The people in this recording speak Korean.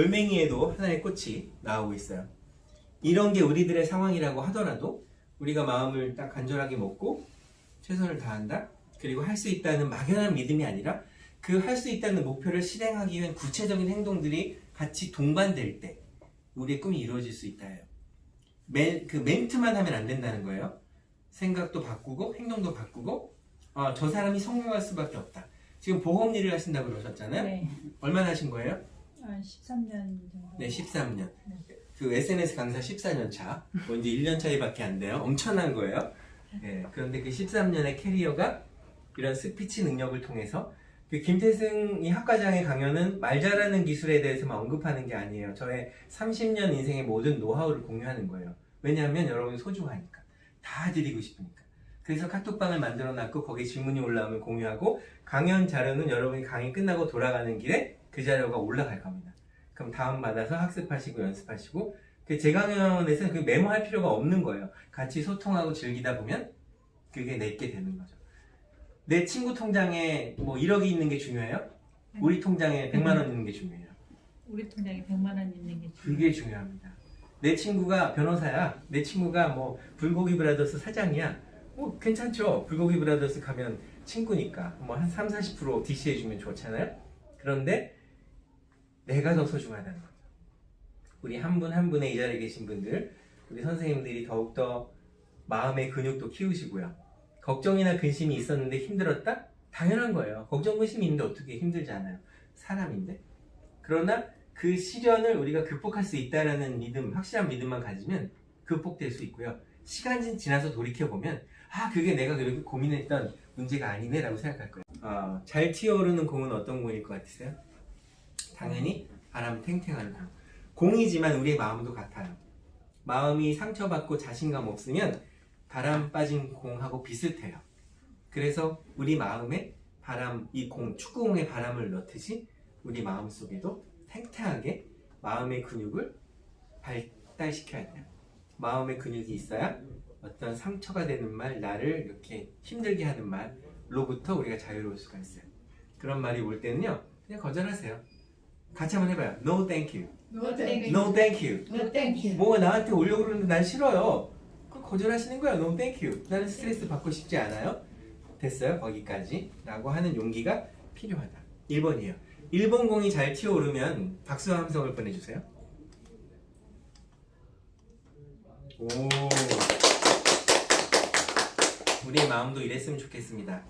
돌멩이에도 하나의 꽃이 나오고 있어요. 이런 게 우리들의 상황이라고 하더라도 우리가 마음을 딱 간절하게 먹고 최선을 다한다. 그리고 할 수 있다는 막연한 믿음이 아니라 그 할 수 있다는 목표를 실행하기 위한 구체적인 행동들이 같이 동반될 때 우리의 꿈이 이루어질 수 있다예요. 멘, 그 멘트만 하면 안 된다는 거예요. 생각도 바꾸고 행동도 바꾸고 아, 저 사람이 성공할 수밖에 없다. 지금 보험 일을 하신다고 그러셨잖아요. 네. 얼마나 하신 거예요? 한 13년 정도. 네, 13년. 네. 그 SNS 강사 14년 차. 뭐 이제 1년 차이밖에 안 돼요. 엄청난 거예요. 예, 그런데 그 13년의 캐리어가 이런 스피치 능력을 통해서 그 김태승이 학과장의 강연은 말 잘하는 기술에 대해서만 언급하는 게 아니에요. 저의 30년 인생의 모든 노하우를 공유하는 거예요. 왜냐하면 여러분이 소중하니까. 다 드리고 싶으니까. 그래서 카톡방을 만들어 놨고 거기에 질문이 올라오면 공유하고 강연 자료는 여러분이 강의 끝나고 돌아가는 길에 그 자료가 올라갈 겁니다. 그럼 다음 받아서 학습하시고 연습하시고 그 재강연에서는 그 메모할 필요가 없는 거예요. 같이 소통하고 즐기다 보면 그게 내게 되는 거죠. 내 친구 통장에 뭐 1억이 있는 게 중요해요? 우리 통장에 100만 원 있는 게 중요해요. 우리 통장에 100만 원 있는 게 그게 중요합니다. 내 친구가 변호사야. 내 친구가 뭐 불고기 브라더스 사장이야. 뭐 괜찮죠. 불고기 브라더스 가면 친구니까 뭐 한 3, 40% DC 해주면 좋잖아요. 그런데 내가 더 소중하다는 거죠. 우리 한 분 한 분의 이 자리에 계신 분들, 우리 선생님들이 더욱더 마음의 근육도 키우시고요. 걱정이나 근심이 있었는데 힘들었다? 당연한 거예요. 걱정, 근심이 있는데 어떻게 힘들지 않아요. 사람인데. 그러나 그 시련을 우리가 극복할 수 있다라는 믿음, 확실한 믿음만 가지면 극복될 수 있고요. 시간이 지나서 돌이켜보면, 아, 그게 내가 그렇게 고민했던 문제가 아니네라고 생각할 거예요. 아, 잘 튀어오르는 공은 어떤 공일 것 같으세요? 당연히 바람 탱탱한 공. 공이지만 우리의 마음도 같아요. 마음이 상처받고 자신감 없으면 바람 빠진 공하고 비슷해요. 그래서 우리 마음에 바람, 이 공, 축구공에 바람을 넣듯이 우리 마음 속에도 탱탱하게 마음의 근육을 발달시켜야 돼요. 마음의 근육이 있어야 어떤 상처가 되는 말, 나를 이렇게 힘들게 하는 말로부터 우리가 자유로울 수가 있어요. 그런 말이 올 때는요, 그냥 거절하세요. 같이 한번 해봐요. No, thank you. No, thank No, thank you. No, thank you. 뭐가 나한테 오려고 그러는데 난 싫어요. 그 거절하시는 거예요. No, thank you. 나는 스트레스 받고 싶지 않아요. 됐어요. 거기까지. 라고 하는 용기가 필요하다. 1번이에요. 1번 공이 잘 튀어오르면 박수와 함성을 보내주세요. 오. 우리의 마음도 이랬으면 좋겠습니다.